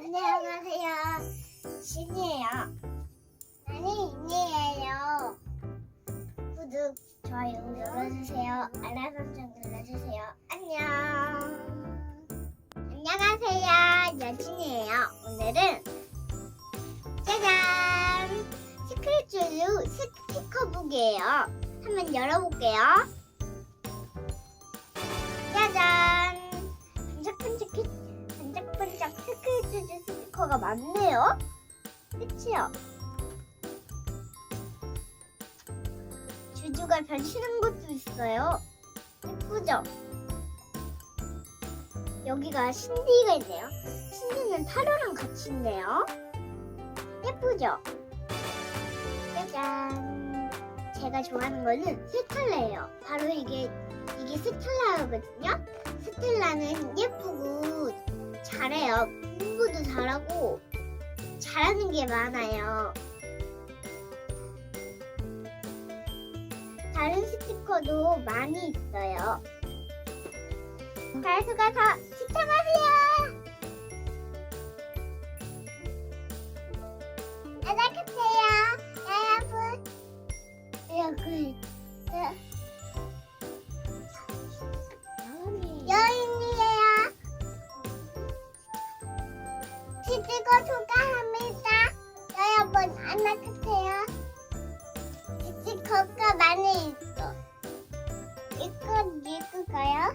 안녕하세요. 신이에요. 나는 인이에요. 구독, 좋아요 눌러주세요. 알람 설정 눌러주세요. 안녕. 안녕하세요. 여진이에요. 오늘은 짜잔! 시크릿 주류 스티커북이에요. 한번 열어볼게요. 스티커가 많네요. 그치요? 주주가 변신한 것도 있어요. 예쁘죠? 여기가 신디가 있네요. 신디는 타로랑 같이 있네요. 예쁘죠? 짜잔. 제가 좋아하는 거는 스텔라예요. 바로 이게 이게 스텔라거든요. 스텔라는 예쁘고 잘해요. 공부도 잘하고 잘하는 게 많아요. 다른 스티커도 많이 있어요. 가서 가서 시청하세요. 여러분 안녕하세요. 스티커가 많이 있어. 이거 읽을까요?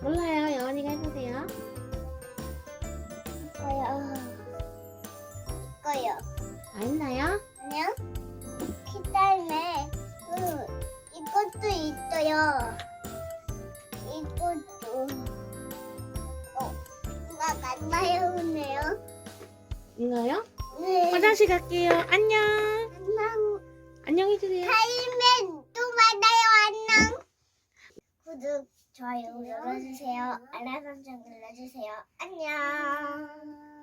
몰라요. 여원이가 해보세요. 이거요. 이거요. 알나요? 아니요. 그다음에 음, 이것도 있어요. 이것도 어, 나 만나요 이거요? 네. 화장실 갈게요. 안녕. 안녕. 안녕해주세요. 다음엔 또 만나요. 안녕. 구독, 좋아요 눌러주세요. 알람 설정 눌러주세요. 안녕.